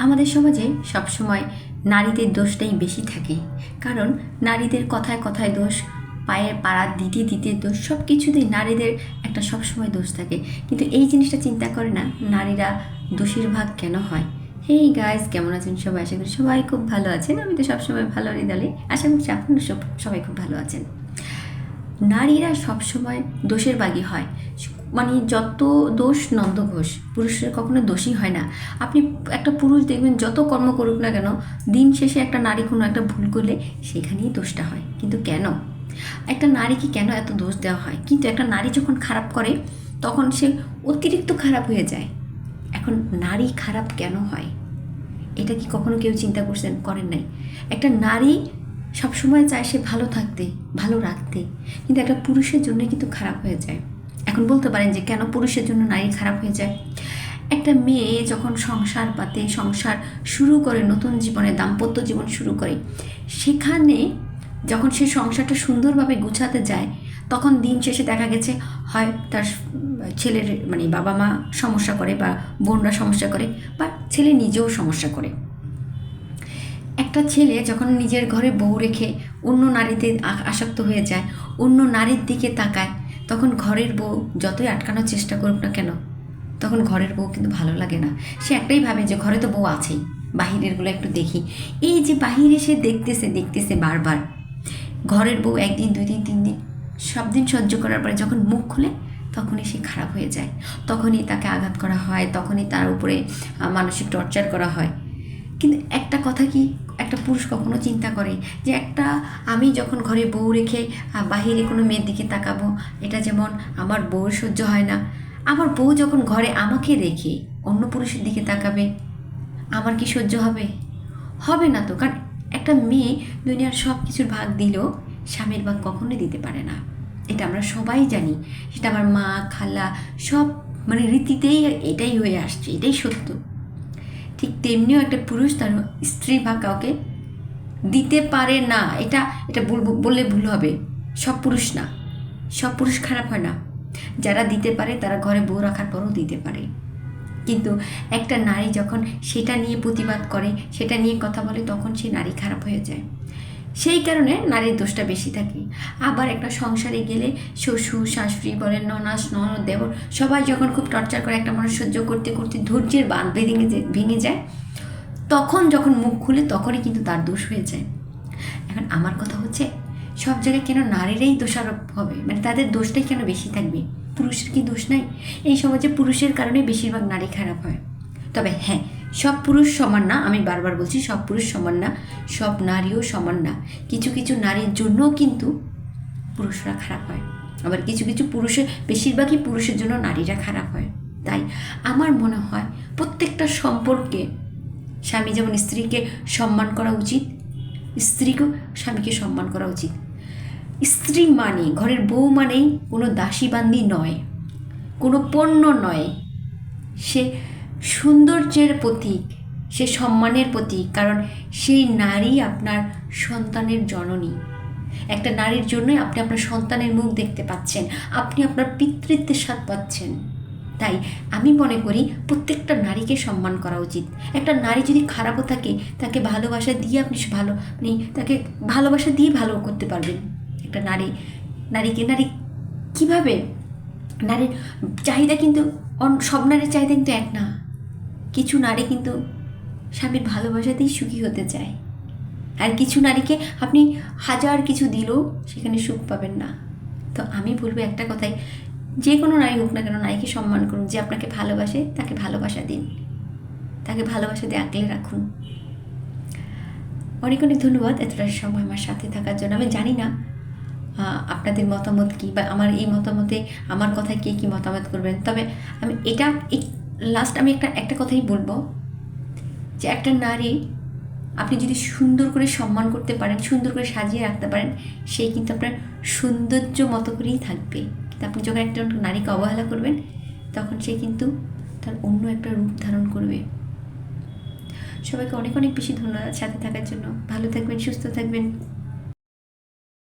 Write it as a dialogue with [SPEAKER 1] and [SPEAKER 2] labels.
[SPEAKER 1] আমাদের সমাজে সবসময় নারীদের দোষটাই বেশি থাকে। কারণ নারীদের কথায় কথায় দোষ, পায়ের পাড়া, দিতে দিতে দোষ সব কিছুতেই নারীদের একটা সবসময় দোষ থাকে। কিন্তু এই জিনিসটা চিন্তা করে না, নারীরা দোষীর ভাগ কেন হয়? হেই গাইস কেমন আছেন সবাই? আশা করি সবাই খুব ভালো আছেন। আমি তো সবসময় ভালো, হৃদয়ে। আশা করছি আপনারা সব, সবাই খুব ভালো আছেন। নারীরা সবসময় দোষের বাগী হয়। মানে যত দোষ নন্দ ঘোষ, পুরুষের কখনো দোষী হয় না। আপনি একটা পুরুষ দেখবেন, যত কর্ম করুক না কেন, দিন শেষে একটা নারী কোনো একটা ভুল করলে সেখানেই দোষটা হয়। কিন্তু কেন? একটা নারীকে কেন এত দোষ দেওয়া হয়? কিন্তু একটা নারী যখন খারাপ করে, তখন সে অতিরিক্ত খারাপ হয়ে যায়। এখন নারী খারাপ কেন হয়? এটা কি কখনো কেউ চিন্তা করছেন? করেন নাই। একটা নারী সবসময় চায় সে ভালো থাকতে, ভালো রাখতে। কিন্তু একটা পুরুষের জন্য কিন্তু খারাপ হয়ে যায়। এখন বলতে পারেন যে কেন পুরুষের জন্য নারী খারাপ হয়ে যায়? একটা মেয়ে যখন সংসার পাতে সংসার শুরু করে, নতুন জীবনে দাম্পত্য জীবন শুরু করে, সেখানে যখন সে সংসারটা সুন্দরভাবে গুছাতে যায়, তখন দিন শেষে দেখা গেছে, হয় তার ছেলের মানে বাবা মা সমস্যা করে বা বোনরা সমস্যা করে বা ছেলে নিজেও সমস্যা করে। একটা ছেলে যখন নিজের ঘরে বউ রেখে অন্য নারীতে আসক্ত হয়ে যায়, অন্য নারীর দিকে তাকায় তখন ঘরের বউ যতই আটকানোর চেষ্টা করুক না কেন, তখন ঘরের বউ কিন্তু ভালো লাগে না। সে একটাই ভাবে যে ঘরে তো বউ আছেই, বাহিরেরগুলো একটু দেখি। এই যে বাহিরে সে দেখতেছে দেখতেছে বারবার। ঘরের বউ একদিন দুই দিন তিন দিন, সব দিন সহ্য করার পরে যখন মুখ খুলে, তখনই সে খারাপ হয়ে যায়। তখনই তাকে আঘাত করা হয়, তখনই তার উপরে মানসিক টর্চার করা হয়। কিন্তু একটা কথা কি, একটা পুরুষ কখনো চিন্তা করে যে একটা, আমি যখন ঘরে বউ রেখে বাহিরে কোনো মেয়ের দিকে তাকাবো, এটা যেমন আমার বউর সহ্য হয় না। আমার বউ যখন ঘরে আমাকে রেখে অন্য পুরুষের দিকে তাকাবে, আমার কি সহ্য হবে? হবে না তো, কারণ একটা মেয়ে দুনিয়ার সব কিছুর ভাগ দিলেও স্বামীর ভাগ কখনোই দিতে পারে না। এটা আমরা সবাই জানি, সেটা আমার মা, খালা, সব মানে রীতিতেই এটাই হয়ে আসছে, এটাই সত্য। ঠিক তেমনিও একটা পুরুষ তার স্ত্রী বা কাউকে দিতে পারে না। এটা এটা বললে ভুল হবে। সব পুরুষ না। সব পুরুষ খারাপ হয় না। যারা দিতে পারে, তারা ঘরে বউ রাখার পরও দিতে পারে। কিন্তু একটা নারী যখন সেটা নিয়ে প্রতিবাদ করে, সেটা নিয়ে কথা বলে, তখন সে নারী খারাপ হয়ে যায়। সেই কারণে নারীর দোষটা বেশি থাকে। আবার একটা সংসারে গেলে শ্বশুর, শাশুড়ি বলেন ননাস ননদ, দেবর, সবাই যখন খুব টর্চার করে একটা মানুষ সহ্য করতে করতে ধৈর্যের বাঁধ ভেঙে ভেঙে যায়, তখন যখন মুখ খুলে তখনই কিন্তু তার দোষ হয়ে যায়। এখন আমার কথা হচ্ছে, সব জায়গায় কেন নারীরাই দোষারোপ হবে? মানে তাদের দোষটাই কেন বেশি থাকবে? পুরুষের কি দোষ নাই? এই সমাজে পুরুষের কারণে বেশিরভাগ নারী খারাপ হয়। তবে হ্যাঁ সব পুরুষ সমান না, আমি বারবার বলছি সব পুরুষ সমান না, সব নারীও সমান না। কিছু কিছু নারীর জন্যও কিন্তু পুরুষরা খারাপ হয়। আবার কিছু কিছু পুরুষের, বেশিরভাগই পুরুষের জন্য নারীরা খারাপ হয়। তাই আমার মনে হয় প্রত্যেকটা সম্পর্কে স্বামী যেমন স্ত্রীকে সম্মান করা উচিত, স্ত্রীকেও স্বামীকে সম্মান করা উচিত। স্ত্রী মানে ঘরের বউ মানেই কোনো দাসীবান্দি নয়, কোনো পণ্য নয়। সে সৌন্দর্যের প্রতীক, সে সম্মানের প্রতীক, কারণ সেই নারী আপনার সন্তানের জননী। একটা নারীর জন্যই আপনি আপনার সন্তানের মুখ দেখতে পাচ্ছেন, আপনি আপনার পিতৃত্বের স্বাদ পাচ্ছেন। তাই আমি মনে করি প্রত্যেকটা নারীকে সম্মান করা উচিত। একটা নারী যদি খারাপও থাকে, তাকে ভালোবাসা দিয়ে আপনি ভালো মানে তাকে ভালোবাসা দিয়ে ভালো করতে পারবেন। একটা নারী, নারীকে, নারী কীভাবে? নারীর চাহিদা কিন্তু সব নারীর চাহিদা কিন্তু এক না। কিছু নারী কিন্তু স্বামীর ভালোবাসাতেই সুখী হতে চায়। আর কিছু নারীকে আপনি হাজার কিছু দিলেও সেখানে সুখ পাবেন না। তো আমি বলব একটা কথাই, যে কোনো নারী হোক না কেন নারীকে সম্মান করুন, যে আপনাকে ভালোবাসে তাকে ভালোবাসা দিন। তাকে ভালোবাসা দিয়ে আঁকলে রাখুন। অনেক অনেক ধন্যবাদ এতটা সময় আমার সাথে থাকার জন্য। আমি জানি না আপনাদের মতামত কী বা আমার এই মতামতে আমার কথায় কে কী মতামত করবেন। তবে আমি এটা লাস্ট আমি একটা একটা কথাই বলব, যে একটা নারী আপনি যদি সুন্দর করে সম্মান করতে পারেন, সুন্দর করে সাজিয়ে রাখতে পারেন সেই কিন্তু আপনার সৌন্দর্য মতো করেই থাকবে। কিন্তু আপনি যখন একটা নারীকে অবহেলা করবেন, তখন সে কিন্তু তার অন্য একটা রূপ ধারণ করবে। সবাইকে অনেক অনেক বেশি ধন্যবাদ সাথে থাকার জন্য। ভালো থাকবেন, সুস্থ থাকবেন।